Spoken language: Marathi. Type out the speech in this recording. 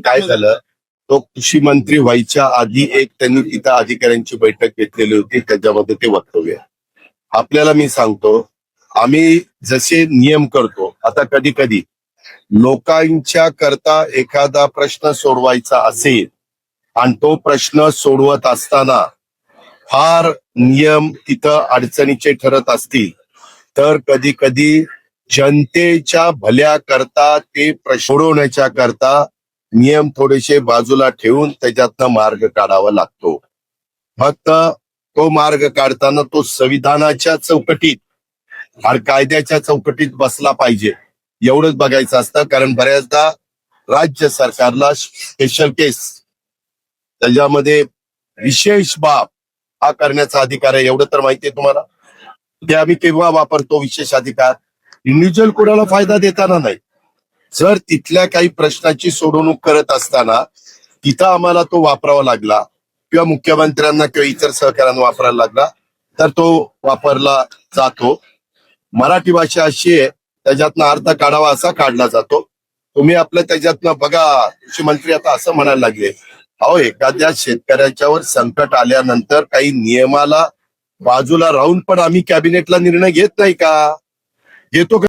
काय झालं? तो कृषी मंत्री व्हायच्या आधी एक त्यांनी तिथं अधिकाऱ्यांची बैठक घेतलेली होती. त्याच्यामध्ये ते वक्तव्य आपल्याला मी सांगतो आम्ही जसे नियम करतो आता कधी कधी लोकांच्या करता एखादा प्रश्न सोडवायचा असेल आणि तो प्रश्न सोडवत असताना फार नियम तिथं अडचणीचे ठरत असतील तर कधी कधी जनतेच्या भल्या करता ते प्रश्न सोडवण्याच्या करता नियम थोडेसे बाजूला ठेवून त्याच्यातनं मार्ग काढावा लागतो. फक्त तो मार्ग काढताना तो संविधानाच्या चौकटीत आणि कायद्याच्या चौकटीत बसला पाहिजे. एवढंच बघायचं असतं कारण बऱ्याचदा राज्य सरकारला स्पेशल केस त्याच्यामध्ये विशेष बाब हा करण्याचा अधिकार आहे. एवढं तर माहिती आहे तुम्हाला? ते आम्ही केव्हा वापरतो विशेष अधिकार? इंडिव्हिज्युअल कोणाला फायदा देताना नाही. जर तिथल्या काही प्रश्नाची सोडवणूक करत असताना तिथं आम्हाला तो वापरावा लागला किंवा मुख्यमंत्र्यांना किंवा इतर सहकार्यांना वापरायला लागला तर तो वापरला जातो. मराठी भाषा अशी आहे त्याच्यातनं अर्थ काढावा असा काढला जातो. तुम्ही आपलं त्याच्यातनं बघा कृषी मंत्री आता असं म्हणायला लागले अहो एखाद्या शेतकऱ्याच्यावर संकट आल्यानंतर काही नियमाला बाजूला राहून पण आम्ही कॅबिनेटला निर्णय घेत नाही का? घेतो का